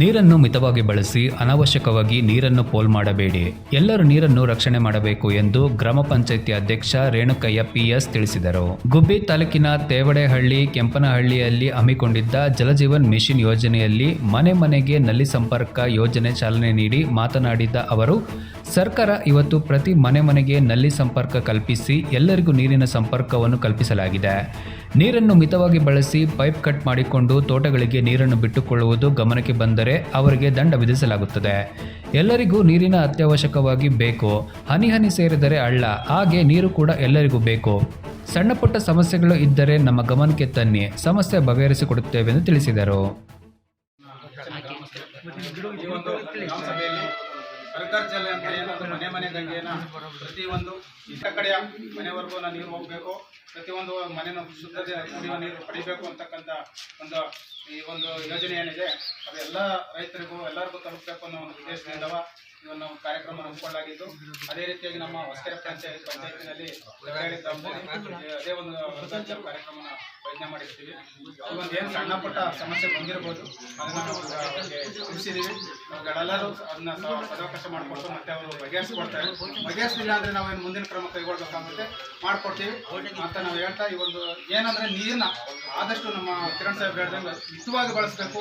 ನೀರನ್ನು ಮಿತವಾಗಿ ಬಳಸಿ ಅನಾವಶ್ಯಕವಾಗಿ ನೀರನ್ನು ಪೋಲ್ ಮಾಡಬೇಡಿ. ಎಲ್ಲರೂ ನೀರನ್ನು ರಕ್ಷಣೆ ಮಾಡಬೇಕು ಎಂದು ಗ್ರಾಮ ಪಂಚಾಯಿತಿ ಅಧ್ಯಕ್ಷ ರೇಣುಕಯ್ಯ ಪಿಎಸ್ ತಿಳಿಸಿದರು. ಗುಬ್ಬಿ ತಾಲೂಕಿನ ತೇವಡೆಹಳ್ಳಿ, ಕೆಂಪನಹಳ್ಳಿಯಲ್ಲಿ ಹಮ್ಮಿಕೊಂಡಿದ್ದ ಜಲಜೀವನ್ ಮಿಷನ್ ಯೋಜನೆಯಲ್ಲಿ ಮನೆ ಮನೆಗೆ ನಲ್ಲಿ ಸಂಪರ್ಕ ಯೋಜನೆ ಚಾಲನೆ ನೀಡಿ ಮಾತನಾಡಿದ ಅವರು, ಸರ್ಕಾರ ಇವತ್ತು ಪ್ರತಿ ಮನೆ ಮನೆಗೆ ನಲ್ಲಿ ಸಂಪರ್ಕ ಕಲ್ಪಿಸಿ ಎಲ್ಲರಿಗೂ ನೀರಿನ ಸಂಪರ್ಕವನ್ನು ಕಲ್ಪಿಸಲಾಗಿದೆ. ನೀರನ್ನು ಮಿತವಾಗಿ ಬಳಸಿ ಪೈಪ್ ಕಟ್ ಮಾಡಿಕೊಂಡು ತೋಟಗಳಿಗೆ ನೀರನ್ನು ಬಿಟ್ಟುಕೊಳ್ಳುವುದು ಗಮನಕ್ಕೆ ಬಂದರೆ ಅವರಿಗೆ ದಂಡ ವಿಧಿಸಲಾಗುತ್ತದೆ. ಎಲ್ಲರಿಗೂ ನೀರಿನ ಅತ್ಯವಶ್ಯಕವಾಗಿ ಬೇಕು. ಹನಿ ಹನಿ ಸೇರಿದರೆ ಅಳ್ಳ. ಹಾಗೆ ನೀರು ಕೂಡ ಎಲ್ಲರಿಗೂ ಬೇಕು. ಸಣ್ಣ ಪುಟ್ಟ ಸಮಸ್ಯೆಗಳು ಇದ್ದರೆ ನಮ್ಮ ಗಮನಕ್ಕೆ ತನ್ನಿ. ಸಮಸ್ಯೆ ಬಗೆಹರಿಸಿಕೊಡುತ್ತೇವೆ ಎಂದು ತಿಳಿಸಿದರು. ಈ ಒಂದು ಗ್ರಾಮ ಸಭೆಯಲ್ಲಿ ಸರ್ಕಾರ ಜಲ ಅಂತ ಏನಂದ್ರೆ ಮನೆ ಮನೆ ದಂಗೆನ ಪ್ರತಿಯೊಂದು ಇಷ್ಟ ಕಡೆಯ ಮನೆವರೆಗೂ ನೀರು ಹೋಗಬೇಕು, ಪ್ರತಿಯೊಂದು ಮನೆನ ಶುದ್ಧತೆ ಕುಡಿಯುವ ನೀರು ಪಡಿಬೇಕು ಅಂತಕ್ಕಂಥ ಒಂದು ಈ ಒಂದು ಯೋಜನೆ ಏನಿದೆ ಅದೆಲ್ಲ ರೈತರಿಗೂ, ಎಲ್ಲರಿಗೂ ತಲುಪಬೇಕು ಅನ್ನೋ ಒಂದು ಉದ್ದೇಶದಿಂದ ಈ ಒಂದು ಕಾರ್ಯಕ್ರಮ ಹಮ್ಮಿಕೊಳ್ಳಲಾಗಿದ್ದು, ಅದೇ ರೀತಿಯಾಗಿ ನಮ್ಮ ಹೊಸಕೆರೆ ಪಂಚಾಯತ್ ಪಂಚಾಯತಿನಲ್ಲಿ ಅದೇ ಒಂದು ವೃದ್ಧಾಂಚಲ ಕಾರ್ಯಕ್ರಮ ಪ್ರಯತ್ನ ಮಾಡಿರ್ತೀವಿ. ಒಂದು ಏನು ಸಣ್ಣ ಪುಟ್ಟ ಸಮಸ್ಯೆ ಬಂದಿರ್ಬೋದು, ಅದನ್ನ ನಾವು ತಿಳಿಸಿದೀವಿ. ನಾವುಗಳೆಲ್ಲರೂ ಅದನ್ನ ಸದಾವಕಾಶ ಮಾಡಿಕೊಟ್ಟು ಮತ್ತೆ ಅವರು ಬಗೆಹರಿಸ್ಕೊಡ್ತಾರೆ. ಬಗೆಹರಿಸಲಿಲ್ಲ ಅಂದ್ರೆ ನಾವೇನು ಮುಂದಿನ ಕ್ರಮ ಕೈಗೊಳ್ಬೇಕಾಗುತ್ತೆ. ಮಾಡ್ಕೊಡ್ತೀವಿ. ಅಂತ ನಾವು ಹೇಳ್ತಾ ಈ ಒಂದು ಏನಂದ್ರೆ ನೀರನ್ನ ಆದಷ್ಟು ನಮ್ಮ ಕಿರಣ್ ಸಾಹೇಬ್ ಹೇಳ್ದಂಗೆ ಮಿತವಾಗಿ ಬಳಸಬೇಕು.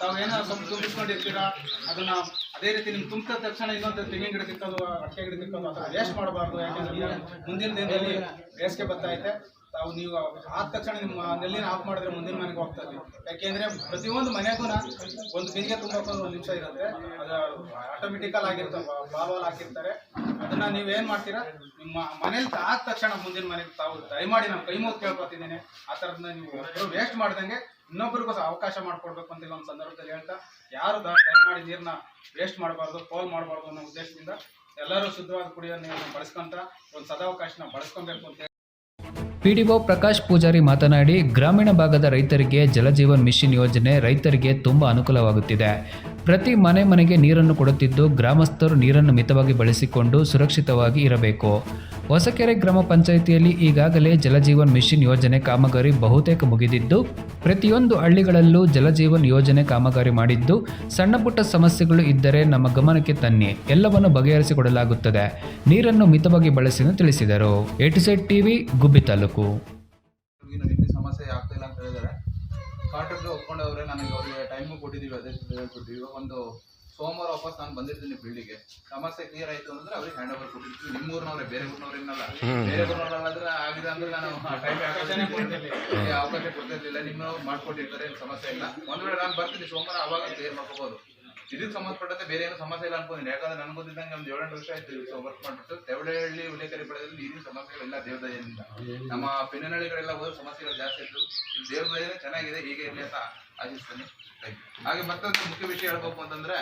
ತಾವು ಏನೋ ಸ್ವಲ್ಪ ತುಂಬಿಸ್ಕೊಂಡಿರ್ತೀರಾ, ಅದನ್ನ ಅದೇ ರೀತಿ ನಿಮ್ಗೆ ತುಂಬಿದ ತಕ್ಷಣ ಇನ್ನೊಂದು ತೆಂಗಿನ ಗಿಡ ತಿಕ್ಕೋದು ಅಡಿಕೆ ಗಿಡ ತಿಕ್ಕೋದು ಅಥವಾ ವೇಸ್ಟ್ ಮಾಡಬಾರ್ದು. ಯಾಕಂದ್ರೆ ಮುಂದಿನ ದಿನದಲ್ಲಿ ಬೇಸಿಗೆ ಬರ್ತಾ ಐತೆ. ತಾವು ನೀವು ಆದ ತಕ್ಷಣ ನಿಮ್ಮ ನೆಲ್ಲಿನ ಆಫ್ ಮಾಡಿದ್ರೆ ಮುಂದಿನ ಮನೆಗೆ ಹೋಗ್ತದೆ ಯಾಕೆಂದ್ರೆ ಪ್ರತಿಯೊಂದು ಮನೆಗೂ ಒಂದು ಬಿಂದಿಗೆ ತುಂಬಕ್ಕೊಂದು ಒಂದು ನಿಮಿಷ ಇರುತ್ತೆ. ಅದು ಆಟೋಮೆಟಿಕಲ್ ಆಗಿರ್ತ ಬಾಲ್ವಾಲ್ ಹಾಕಿರ್ತಾರೆ. ಅದನ್ನ ನೀವೇನ್ ಮಾಡ್ತೀರಾ? ನಿಮ್ಮ ಮನೇಲಿ ಆದ ತಕ್ಷಣ ಮುಂದಿನ ಮನೆಗೆ ತಾವು ದಯಮಾಡಿ ನಾನು ಕೈ ಮುಗಿದು ಕೇಳ್ಕೊತಿದ್ದೀನಿ. ಆ ಥರದನ್ನ ನೀವು ವೇಸ್ಟ್ ಮಾಡ್ದಂಗೆ ಇನ್ನೊಬ್ಬರಿಗೂ ಸಹ ಅವಕಾಶ ಮಾಡ್ಕೊಡ್ಬೇಕು ಅಂತ ಒಂದು ಸಂದರ್ಭದಲ್ಲಿ ಹೇಳ್ತಾ, ಯಾರು ದಯಮಾಡಿ ನೀರನ್ನ ವೇಸ್ಟ್ ಮಾಡಬಾರ್ದು ಪೋಲ್ ಮಾಡಬಾರ್ದು ಅನ್ನೋ ಉದ್ದೇಶದಿಂದ ಎಲ್ಲರೂ ಶುದ್ಧವಾದ ಕುಡಿಯೋ ನೀರನ್ನ ಬಳಸ್ಕೊಂತ ಒಂದು ಸದಾವಕಾಶನ ಬಳಸ್ಕೊಬೇಕು ಅಂತ ಪಿಡಿಒ ಪ್ರಕಾಶ್ ಪೂಜಾರಿ ಮಾತನಾಡಿ ಗ್ರಾಮೀಣ ಭಾಗದ ರೈತರಿಗೆ ಜಲಜೀವನ್ ಮಿಷನ್ ಯೋಜನೆ ರೈತರಿಗೆ ತುಂಬ ಅನುಕೂಲವಾಗುತ್ತಿದೆ. ಪ್ರತಿ ಮನೆ ಮನೆಗೆ ನೀರನ್ನು ಕೊಡುತ್ತಿದ್ದು ಗ್ರಾಮಸ್ಥರು ನೀರನ್ನು ಮಿತವಾಗಿ ಬಳಸಿಕೊಂಡು ಸುರಕ್ಷಿತವಾಗಿ ಇರಬೇಕು. ಹೊಸಕೆರೆ ಗ್ರಾಮ ಪಂಚಾಯಿತಿಯಲ್ಲಿ ಈಗಾಗಲೇ ಜಲಜೀವನ್ ಮಿಷನ್ ಯೋಜನೆ ಕಾಮಗಾರಿ ಬಹುತೇಕ ಮುಗಿದಿದ್ದು, ಪ್ರತಿಯೊಂದು ಹಳ್ಳಿಗಳಲ್ಲೂ ಜಲಜೀವನ್ ಯೋಜನೆ ಕಾಮಗಾರಿ ಮಾಡಿದ್ದು ಸಣ್ಣಪುಟ್ಟ ಸಮಸ್ಯೆಗಳು ಇದ್ದರೆ ನಮ್ಮ ಗಮನಕ್ಕೆ ತನ್ನಿ, ಎಲ್ಲವನ್ನು ಬಗೆಹರಿಸಿಕೊಡಲಾಗುತ್ತದೆ. ನೀರನ್ನು ಮಿತವಾಗಿ ಬಳಸಿ ತಿಳಿಸಿದರು. ಎಟಿಸೆಟ್ ಟಿವಿ, ಗುಬ್ಬಿ ತಾಲೂಕು ಇನ್ನು ನಿಮಗೆ ಸಮಸ್ಯೆ ಆಗ್ತಿಲ್ಲ ಅಂತ ಹೇಳಿದ್ದಾರೆ ಕಾಂಟ್ರಾಕ್ಟ್ ಒಪ್ಕೊಂಡವ್ರೆ ನನಗೆ ಅವರಿಗೆ ಟೈಮು ಕೊಟ್ಟಿದ್ದೀವಿ ಅದೇ ಹೇಳ್ಕೊಟ್ಟಿವಿ ಇವಾಗ ಒಂದು ಸೋಮವಾರ ವಾಪಸ್ ನಾನು ಬಂದಿರ್ತೀನಿ ಬಿಲ್ಡಿಗೆ ಸಮಸ್ಯೆ ಕ್ಲಿಯರ್ ಆಯ್ತು ಅಂದ್ರೆ ಅವ್ರಿಗೆ ಹ್ಯಾಂಡ್ ಓವರ್ ಕೊಟ್ಟಿರ್ತೀವಿ. ನಿಮ್ಮ ಊರಿನವ್ರೆ ಬೇರೆ ಊರಿನವ್ರೇನಲ್ಲ ಬೇರೆ ಊರಿನವ್ರಾದ್ರೆ ಆಗಿದೆ ಅಂದ್ರೆ ನಾನು ಟೈಮ್ ಅವಕಾಶ ಕೊಡ್ತಿರ್ಲಿಲ್ಲ. ನಿಮ್ಮ ಮಾಡ್ಕೊಟ್ಟಿರ್ತಾರೆ ಏನು ಸಮಸ್ಯೆ ಇಲ್ಲ. ಒಂದ್ ವೇಳೆ ನಾನು ಬರ್ತೀನಿ ಸೋಮವಾರ ಅವಾಗ ಕ್ಲಿಯರ್ ಮಾಡ್ಕೋಬಹುದು ಇದಕ್ಕೆ ಸಂಬಂಧಪಟ್ಟಂತೆ ಬೇರೆ ಏನು ಸಮಸ್ಯೆ ಇಲ್ಲ ಅನ್ಕೊಂಡಿನಿ ಯಾಕಂದ್ರೆ ನನಗೆ ಗೊತ್ತಿದ್ದಂಗೆ ಒಂದು ಏಳೆಂಟು ವರ್ಷ ಆಯ್ತು ವರ್ಕ್ ಮಾಡ್ಬಿಟ್ಟು. ತೆವಳಹಳ್ಳಿ ಉಲ್ಲೇಖರಿ ಪಡೆದಲ್ಲಿ ನೀರಿನ ಸಮಸ್ಯೆಗಳಿಲ್ಲ ದೇವದಯದಿಂದ ನಮ್ಮ ಪಿನ್ನನಹಳ್ಳಿಗಳೆಲ್ಲ ಹೋದ್ರೆ ಸಮಸ್ಯೆಗಳು ಜಾಸ್ತಿ ಇತ್ತು. ಇಲ್ಲಿ ಚೆನ್ನಾಗಿದೆ, ಹೀಗೆ ಇರಲಿ ಅಂತ ಆಶಿಸ್ತೀನಿ. ಹಾಗೆ ಮತ್ತೊಂದು ಮುಖ್ಯ ವಿಷಯ ಹೇಳ್ಬೇಕು ಅಂತಂದ್ರೆ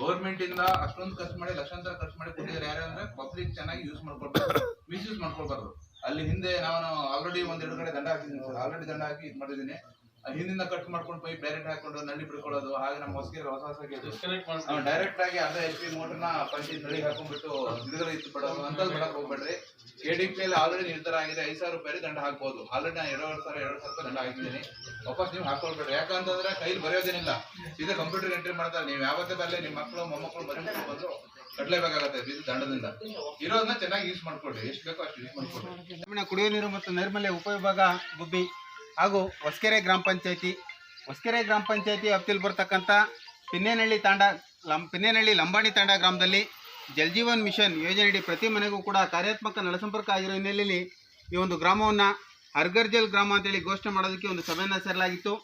ಗೌರ್ಮೆಂಟ್ ಇಂದ ಅಷ್ಟೊಂದು ಖರ್ಚು ಮಾಡಿ, ಲಕ್ಷಾಂತರ ಖರ್ಚು ಮಾಡಿ ಕೊಟ್ಟಿದ್ದಾರೆ ಯಾರಂದ್ರೆ ಪಬ್ಲಿಕ್ ಚೆನ್ನಾಗಿ ಯೂಸ್ ಮಾಡ್ಕೊಳ್ಬಾರ್ದು ಮಿಸ್ಯೂಸ್ ಮಾಡ್ಕೊಳ್ಬಾರ್ದು. ಅಲ್ಲಿ ಹಿಂದೆ ನಾನು ಆಲ್ರೆಡಿ ಒಂದೆರಡು ಕಡೆ ದಂಡ ಹಾಕಿದ್ದೀನಿ. ಆಲ್ರೆಡಿ ದಂಡ ಹಾಕಿ ಇದು ಮಾಡಿದ್ದೀನಿ. ಹಿಂದಿಂದ ಕಟ್ ಮಾಡ್ಕೊಂಡು ಪೈಪ್ ಡೈರೆಕ್ಟ್ ಹಾಕೊಂಡು ನಲ್ಲಿ ಬಿಡ್ಕೊಳ್ಳೋದು ಹಾಗೆ ನಮ್ಮ ಹೊಸಗೆ ಹೊಸ ಹೊಸ ಡೈರೆಕ್ಟ್ ಆಗಿ ಅರ್ಧ ಎಚ್ ಪಿ ಮೋಟರ್ನ ಪಂಚಾಯತ್ ನಳಿಗೆ ಹಾಕೊಂಡ್ಬಿಟ್ಟು ಬಿಡುಗಡೆ ಇತ್ತು ಬಿಡೋದು ಅಂತ ಬಿಡಕ್ ಹೋಗ್ಬೇಡ್ರಿ. ಕೆ ಡಿ ಪಿ ಆಲ್ರೆಡಿ ನಿರ್ಧಾರ ಆಗಿದೆ ಐದು ಸಾವಿರ ರೂಪಾಯಿ ದಂಡ ಹಾಕ್ಬೋದು. ಆಲ್ರೆಡಿ ನಾನು ಎರಡು ಸಾವಿರ ಎರಡು ಸಾವಿರ ರೂಪಾಯಿ ದಂಡ ಹಾಕಿದ್ದೀನಿ. ವಾಪಸ್ ನೀವು ಹಾಕೊಳ್ಬೇಡ್ರಿ. ಯಾಕಂತಂದ್ರೆ ಕೈಲಿ ಬರೆಯೋದೇನಿಲ್ಲ. ಸೀದಾ ಕಂಪ್ಯೂಟರ್ ಎಂಟ್ರಿ ಮಾಡ್ತಾರೆ. ನೀವು ಯಾವತ್ತೇ ಬರಲಿ ನಿಮ್ಮ ಮಕ್ಕಳು ಮೊಮ್ಮಕ್ಕಳು ಬರೀ ಬಂದು ಕಟ್ಲೇಬೇಕಾಗತ್ತೆ ಇದು ದಂಡದಿಂದ. ಇರೋದನ್ನ ಚೆನ್ನಾಗಿ ಯೂಸ್ ಮಾಡ್ಕೊಳ್ರಿ. ಎಷ್ಟು ಬೇಕೋ ಅಷ್ಟು ಯೂಸ್ ಮಾಡ್ಕೊಳ್ರಿ. ಕುಡಿಯೋ ಕುಡಿಯುವ ನೀರು ಮತ್ತು ನೈರ್ಮಲ್ಯ ಉಪವಿಭಾಗ ಗುಬ್ಬಿ. ಹಾಗೂ ಹೊಸಕೆರೆ ಗ್ರಾಮ ಪಂಚಾಯತಿ, ಹೊಸಕೆರೆ ಗ್ರಾಮ ಪಂಚಾಯತಿ ವ್ಯಾಪ್ತಿಯಲ್ಲಿ ಬರ್ತಕ್ಕಂಥ ಪಿನ್ನೇನಹಳ್ಳಿ ತಾಂಡ, ಲಂ, ಪಿನ್ನೇನಹಳ್ಳಿ ಲಂಬಾಣಿ ತಾಂಡ ಗ್ರಾಮದಲ್ಲಿ ಜಲ್ಜೀವನ್ ಮಿಷನ್ ಯೋಜನೆಯಡಿ ಪ್ರತಿ ಮನೆಗೂ ಕೂಡ ಕಾರ್ಯಾತ್ಮಕ ನಳಸಂಪರ್ಕ ಆಗಿರೋ ಹಿನ್ನೆಲೆಯಲ್ಲಿ ಈ ಒಂದು ಗ್ರಾಮವನ್ನು ಹರ್ಗರ್ಜಲ್ ಗ್ರಾಮ ಅಂತೇಳಿ ಘೋಷಣೆ ಮಾಡೋದಕ್ಕೆ ಒಂದು ಸಭೆಯನ್ನು ಸೇರಲಾಗಿತ್ತು.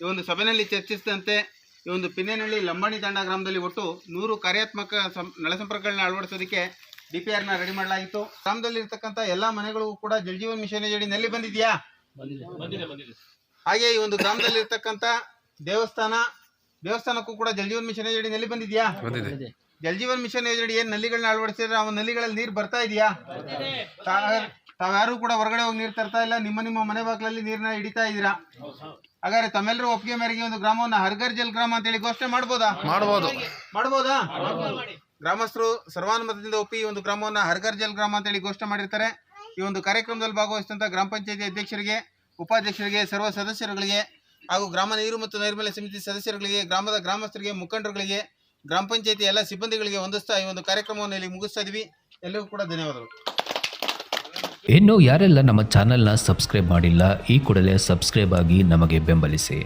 ಈ ಒಂದು ಸಭೆಯಲ್ಲಿ ಚರ್ಚಿಸಿದಂತೆ ಈ ಒಂದು ಪಿನ್ನೇನಹಳ್ಳಿ ಲಂಬಾಣಿ ತಾಂಡ ಗ್ರಾಮದಲ್ಲಿ ಒಟ್ಟು ನೂರು ಕಾರ್ಯಾತ್ಮಕ ಸಂ ನಳಸಂಪರ್ಕಗಳನ್ನ ಅಳವಡಿಸೋದಕ್ಕೆ ಡಿ ಪಿ ಆರ್ನ ರೆಡಿ ಮಾಡಲಾಗಿತ್ತು. ಗ್ರಾಮದಲ್ಲಿ ಇರ್ತಕ್ಕಂಥ ಎಲ್ಲ ಮನೆಗಳಿಗೂ ಕೂಡ ಜಲ್ಜೀವನ್ ಮಿಷನ್ ಯೋಜನೆ ನೆಲ್ಲಿ ಬಂದಿದೆಯಾ? ಹಾಗೆ ಈ ಒಂದು ಗ್ರಾಮದಲ್ಲಿ ಇರ್ತಕ್ಕಂತ ದೇವಸ್ಥಾನ ದೇವಸ್ಥಾನಕ್ಕೂ ಕೂಡ ಜಲಜೀವನ್ ಮಿಷನ್ ಯೋಜನೆ ನಲ್ಲಿ ಬಂದಿದೆಯಾ? ಜಲಜೀವನ್ ಮಿಷನ್ ಯೋಜನೆ ಏನ್ ನಲ್ಲಿಗಳನ್ನ ಅಳವಡಿಸಿದ್ರೆ ಆ ನಲ್ಲಿಗಳಲ್ಲಿ ನೀರು ಬರ್ತಾ ಇದೆಯಾ? ತಾವ್ಯಾರು ಕೂಡ ಹೊರಗಡೆ ಹೋಗಿ ನೀರು ತರ್ತಾ ಇಲ್ಲ ನಿಮ್ಮ ನಿಮ್ಮ ಮನೆ ಬಾಗಿಲಲ್ಲಿ ನೀರನ್ನ ಹಿಡಿತಾ ಇದೀರಾ ಹಾಗಾದ್ರೆ ತಮ್ಮೆಲ್ಲರೂ ಒಪ್ಪಿಗೆ ಮೇರೆಗೆ ಒಂದು ಗ್ರಾಮವನ್ನ ಹರ್ಗರ್ ಜಲ್ ಗ್ರಾಮ ಅಂತ ಹೇಳಿ ಘೋಷಣೆ ಮಾಡ್ಬೋದಾ? ಮಾಡ್ಬೋದು. ಮಾಡ್ಬೋದಾ? ಗ್ರಾಮಸ್ಥರು ಸರ್ವಾನುಮತದಿಂದ ಒಪ್ಪಿ ಈ ಒಂದು ಗ್ರಾಮವನ್ನ ಹರ್ಗರ್ ಜಲ್ ಗ್ರಾಮ ಅಂತ ಹೇಳಿ ಘೋಷಣೆ ಮಾಡಿರ್ತಾರೆ. ಈ ಒಂದು ಕಾರ್ಯಕ್ರಮದಲ್ಲಿ ಭಾಗವಹಿಸಿದಂಥ ಗ್ರಾಮ ಪಂಚಾಯತಿ ಅಧ್ಯಕ್ಷರಿಗೆ, ಉಪಾಧ್ಯಕ್ಷರಿಗೆ, ಸರ್ವ ಸದಸ್ಯರುಗಳಿಗೆ ಹಾಗೂ ಗ್ರಾಮ ನೀರು ಮತ್ತು ನೈರ್ಮಲ್ಯ ಸಮಿತಿ ಸದಸ್ಯರುಗಳಿಗೆ, ಗ್ರಾಮದ ಗ್ರಾಮಸ್ಥರಿಗೆ, ಮುಖಂಡರುಗಳಿಗೆ, ಗ್ರಾಮ ಪಂಚಾಯತಿ ಎಲ್ಲ ಸಿಬ್ಬಂದಿಗಳಿಗೆ ಹೊಂದಿಸ್ತಾ ಈ ಒಂದು ಕಾರ್ಯಕ್ರಮವನ್ನು ಇಲ್ಲಿ ಮುಗಿಸ್ತಾ ಇದ್ವಿ ಎಲ್ಲರಿಗೂ ಕೂಡ ಧನ್ಯವಾದಗಳು. ಇನ್ನು ಯಾರೆಲ್ಲ ನಮ್ಮ ಚಾನೆಲ್ನ ಸಬ್ಸ್ಕ್ರೈಬ್ ಮಾಡಿಲ್ಲ, ಈ ಕೂಡಲೇ ಸಬ್ಸ್ಕ್ರೈಬ್ ಆಗಿ ನಮಗೆ ಬೆಂಬಲಿಸಿ.